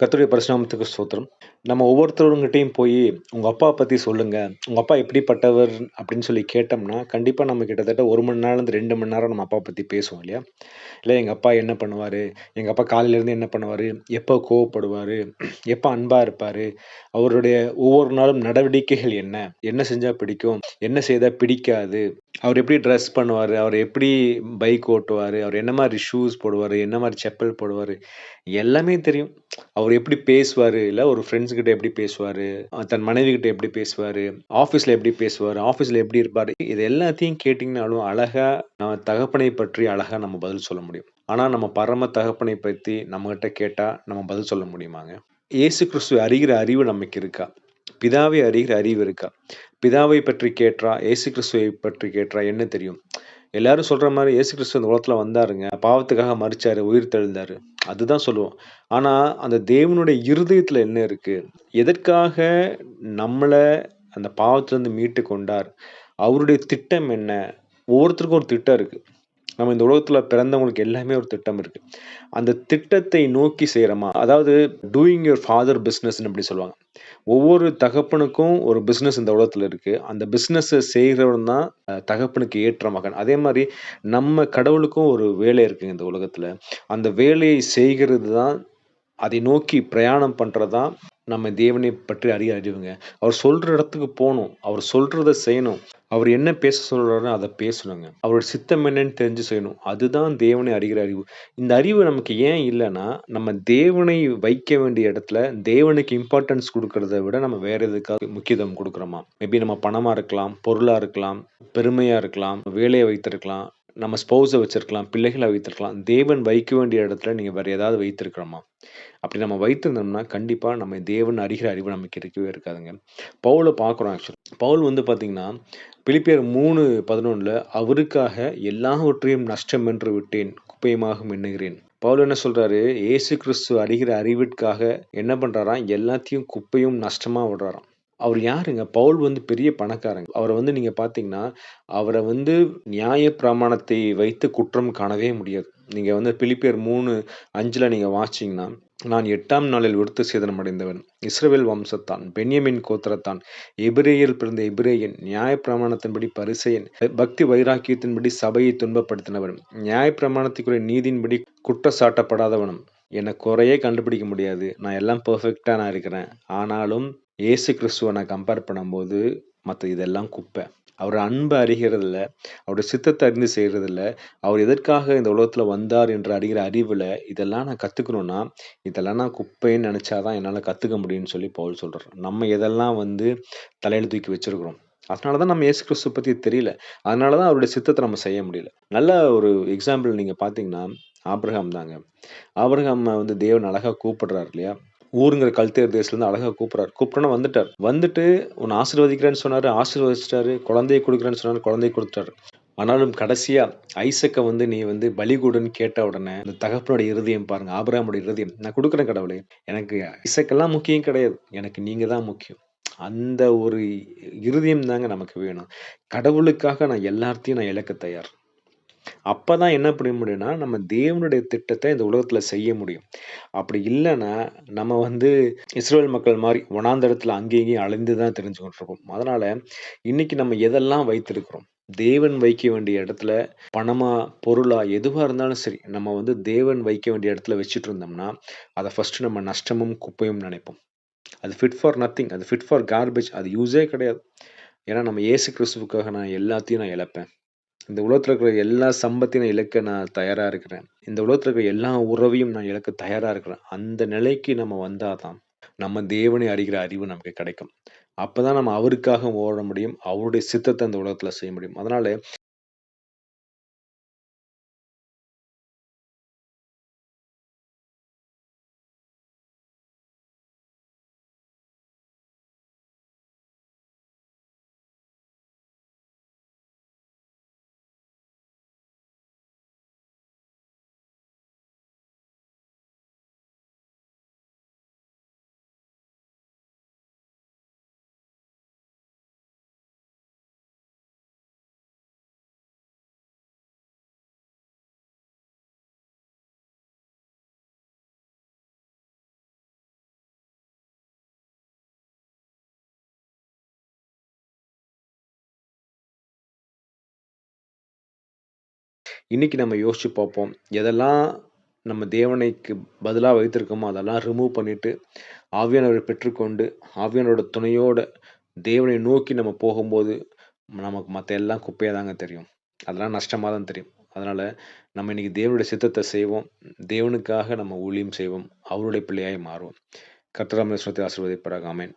கர்த்தருடைய பரிசுநாமத்துக்கு ஸ்தோத்திரம். நம்ம ஒவ்வொருத்தவங்ககிட்டயும் போயி, "உங்க அப்பாவ பத்தி சொல்லுங்க. உங்க அப்பா எப்படிப்பட்டவர்?" அப்படின்னு சொல்லி கேட்டோம்னா, கண்டிப்பா நம்ம கிட்டத்தட்ட 1 மணி நேரம்லேருந்து 2 மணி நேரம் நம்ம அப்பா பத்தி பேசுவோம் இல்லையா? இல்ல எங்க அப்பா என்ன பண்ணுவாரு? எங்க அப்பா காலையிலேருந்து என்ன பண்ணுவாரு? எப்ப கோவப்படுவாரு? எப்ப அன்பா இருப்பாரு? அவருடைய ஒவ்வொரு நாளும் நடவடிக்கைகள் என்ன? என்ன செஞ்சா பிடிக்கும்? என்ன செய்தா பிடிக்காது? அவர் எப்படி ட்ரெஸ் பண்ணுவாரு? அவர் எப்படி பைக் ஓட்டுவாரு? அவர் என்ன மாரி ஷூஸ் போடுவாரு? என்ன மாரி செப்பல் போடுவாரு? எல்லாமே தெரியும். அவர் எப்படி பேசுவாரு? இல்ல ஒரு ஃப்ரெண்ட்ஸ் கிட்ட எப்படி பேசுவார் தன் மனைவி கிட்ட எப்படி பேசுவாரு? ஆஃபீஸில் எப்படி பேசுவார் ஆஃபீஸில் எப்படி இருப்பாரு? இது எல்லாத்தையும் கேட்டிங்கனாலும் அழகா நம்ம தகப்பனை பற்றி அழகாக நம்ம பதில் சொல்ல முடியும். ஆனால் நம்ம பரம தகப்பனை பற்றி நம்மகிட்ட கேட்டால் நம்ம பதில் சொல்ல முடியுமாங்க? இயேசு கிறிஸ்துவ அறிகிற அறிவு நமக்கு இருக்கா? பிதாவை அறிகிற அறிவு இருக்கா? பிதாவை பற்றி கேட்டா, ஏசு கிறிஸ்துவை பற்றி கேட்டா என்ன தெரியும்? எல்லாரும் சொல்ற மாதிரி ஏசு கிறிஸ்து இந்த உலகத்துல வந்தாருங்க. பாவத்துக்காக மறிச்சாரு உயிர் தெழுந்தாரு. அதுதான் சொல்லுவோம். ஆனால் அந்த தேவனுடைய இருதயத்தில் என்ன இருக்குது எதற்காக நம்மளை அந்த பாவத்திலேருந்து மீட்டு கொண்டார்? அவருடைய திட்டம் என்ன? ஒவ்வொருத்தருக்கும் ஒரு திட்டம் இருக்குது நம்ம இந்த உலகத்தில் பிறந்தவங்களுக்கு எல்லாமே ஒரு திட்டம் இருக்குது அந்த திட்டத்தை நோக்கி செய்கிறோமா அதாவது டூயிங் யுவர் ஃபாதர் பிஸ்னஸ்ன்னு அப்படி சொல்லுவாங்க. ஒவ்வொரு தகப்பனுக்கும் ஒரு பிசினஸ் இந்த உலகத்துல இருக்கு. அந்த பிஸ்னஸை செய்கிறவன் தான் தகப்பனுக்கு ஏற்ற மகன். அதே மாதிரி நம்ம கடவுளுக்கும் ஒரு வேலை இருக்குங்க இந்த உலகத்துல. அந்த வேலையை செய்கிறது தான் அதை நோக்கி பிரயாணம் பண்ணுறது தான் நம்ம தேவனை பற்றி அறிய அறிவுங்க. அவர் சொல்ற இடத்துக்கு போகணும் அவர் சொல்கிறத செய்யணும். அவர் என்ன பேச சொல்கிறாருன்னு அதை பேசணுங்க. அவரோட சித்தம் என்னன்னு தெரிஞ்சு செய்யணும். அதுதான் தேவனை அறிகிற அறிவு. இந்த அறிவு நமக்கு ஏன் இல்லைன்னா நம்ம தேவனை வைக்க வேண்டிய இடத்துல தேவனுக்கு இம்பார்ட்டன்ஸ் கொடுக்கறத விட நம்ம வேற எதுக்காக முக்கியத்துவம் கொடுக்குறோமா மேபி நம்ம பணமாக இருக்கலாம், பொருளாக இருக்கலாம், பெருமையாக இருக்கலாம், வேலையை வைத்திருக்கலாம், நம்ம ஸ்பௌஸ வச்சுருக்கலாம் பிள்ளைகளை வைத்திருக்கலாம். தேவன் வைக்க வேண்டிய இடத்துல நீங்கள் வேறு ஏதாவது வைத்திருக்கிறோமா? அப்படி நம்ம வைத்திருந்தோம்னா, கண்டிப்பாக நம்ம தேவன் அறிகிற அறிவு நமக்கு கிடைக்கவே இருக்காதுங்க. பவுலை பார்க்குறோம் ஆக்சுவலி பவுல் வந்து பார்த்தீங்கன்னா, பிலிப்பியர் 3:11ல அவருக்காக எல்லாவற்றையும் நஷ்டம் என்று விட்டேன், குப்பையுமாக எண்ணுகிறேன். பவுல் என்ன சொல்கிறாரு இயேசு கிறிஸ்து அறிகிற அறிவிற்காக என்ன பண்ணுறாராம் எல்லாத்தையும் குப்பையும் நஷ்டமாக விடுறாராம். அவர் யாருங்க? பவுல் வந்து பெரிய பணக்காரங்க. அவர வந்து நீங்க பார்த்தீங்கன்னா, அவர வந்து நியாய பிரமாணத்தை வைத்து குற்றம் காணவே முடியாது. நீங்க வந்து பிலிப்பியர் 3:5ல நீங்க வாசிச்சீங்கன்னா, "நான் எட்டாம் நாளில் விருத்த சேதனம் அடைந்தவன். இஸ்ரவேல் வம்சத்தான், பென்யமீன் கோத்திரத்தான், எபிரெயரில் பிறந்த எபிரெயன், நியாயப்பிரமாணத்தின்படி பரிசேயன், பக்தி வைராக்கியத்தின்படி சபையை துன்பப்படுத்தினவன், நியாயப்பிரமாணத்துக்குரிய நீதியின்படி குற்றச்சாட்டப்படாதவனும்." என்னை குறையே கண்டுபிடிக்க முடியாது. நான் எல்லாம் பர்ஃபெக்டாக நான் இருக்கிறேன். ஆனாலும் இயேசு கிறிஸ்துவை நான் கம்பேர் பண்ணும்போது, மற்ற இதெல்லாம் குப்பை. அவர் அன்பை அறிகிறதில்ல. அவருடைய சித்தத்தை அறிந்து செய்கிறதில்ல அவர் எதற்காக இந்த உலகத்தில் வந்தார் என்று அறிகிற அறிவில் இதெல்லாம் நான் கற்றுக்கணும்னா இதெல்லாம் நான் குப்பைன்னு நினச்சா தான் என்னால் கற்றுக்க முடியும்னு சொல்லி பவுல் சொல்கிறார் நம்ம எதெல்லாம் வந்து தலையில் தூக்கி வச்சுருக்குறோம் அதனால தான் நம்ம இயேசு கிறிஸ்துவ பற்றி தெரியல. அதனால தான் அவருடைய சித்தத்தை நம்ம செய்ய முடியல. நல்ல ஒரு எக்ஸாம்பிள் நீங்கள் பார்த்தீங்கன்னா, ஆபிரகாம் தாங்க. ஆபிரகாம வந்து தேவன் அழகாக கூப்பிடுறாரு இல்லையா? ஊருங்கிற கல்தேர் தேசத்துலேருந்து அழகாக கூப்பிடுறாரு. கூப்பிட்டோன்னா வந்துட்டார். வந்துட்டு உன்னை ஆசீர்வதிக்கிறேன்னு சொன்னார் ஆசீர்வதிச்சிட்டாரு குழந்தைய கொடுக்குறேன்னு சொன்னார் குழந்தைய குடுத்துட்டாரு. ஆனாலும் கடைசியாக ஐசக்கை வந்து நீ வந்து பலிகூடுன்னு கேட்ட உடனே, அந்த தகப்பனுடைய இருதயம் பாருங்க. ஆபராமோட இருதயம். "நான் கொடுக்குறேன் கடவுளே. எனக்கு ஐசக்கெல்லாம் முக்கியம் கிடையாது. எனக்கு நீங்கள் தான் முக்கியம்." அந்த ஒரு இருதயம் தாங்க நமக்கு வேணும். கடவுளுக்காக நான் எல்லாத்தையும் நான் இழக்க தயார். அப்போ தான் என்ன பண்ண முடியும்னா, நம்ம தேவனுடைய திட்டத்தை இந்த உலகத்தில் செய்ய முடியும். அப்படி இல்லைன்னா நம்ம வந்து இஸ்ரேல் மக்கள் மாதிரி வனாந்தரத்துல அங்கேயும் இங்கேயும் அழிந்து தான் தெரிஞ்சுக்கிட்டு இருக்கோம் அதனால் இன்றைக்கி நம்ம எதெல்லாம் வைத்திருக்கிறோம்? தேவன் வைக்க வேண்டிய இடத்துல பணமா, பொருளா எதுவாக இருந்தாலும் சரி, நம்ம வந்து தேவன் வைக்க வேண்டிய இடத்துல வச்சுட்டு இருந்தோம்னா, அதை ஃபஸ்ட்டு நம்ம நஷ்டமும், குப்பையும் நினைப்போம். அது ஃபிட் ஃபார் நத்திங். அது ஃபிட் ஃபார் கார்பேஜ். அது யூஸே கிடையாது. ஏன்னா நம்ம ஏசு கிறிஸ்துவுக்காக நான் எல்லாத்தையும் நான் இழப்பேன். இந்த உலகத்தில் இருக்கிற எல்லா சம்பத்தையும் நான் இழக்க நான் தயாராக இருக்கிறேன். இந்த உலகத்தில் இருக்கிற எல்லா உறவையும் நான் இழக்க தயாராக இருக்கிறேன். அந்த நிலைக்கு நம்ம வந்தால் தான், நம்ம தேவனை அறிகிற அறிவு நமக்கு கிடைக்கும். அப்போ தான் நம்ம அவருக்காக ஓட முடியும். அவருடைய சித்தத்தை இந்த உலகத்தில் செய்ய முடியும். அதனால் இன்னைக்கு நம்ம யோசிச்சு பார்ப்போம் எதெல்லாம் நம்ம தேவனைக்கு பதிலாக வைத்திருக்கோமோ அதெல்லாம் ரிமூவ் பண்ணிட்டு ஆவியானவரை பெற்றுக்கொண்டு ஆவியானோட துணையோட தேவனை நோக்கி நம்ம போகும்போது நமக்கு மற்ற எல்லாம் குப்பையாக தாங்க தெரியும். அதெல்லாம் நஷ்டமாக தான் தெரியும். அதனால் நம்ம இன்னைக்கு தேவனுடைய சித்தத்தை செய்வோம் தேவனுக்காக நம்ம ஊழியம் செய்வோம் அவருடைய பிள்ளையாய் மாறுவோம். கர்த்தராமேஸ்வரத்தை ஆசீர்வதிப்பாராக. ஆமென்.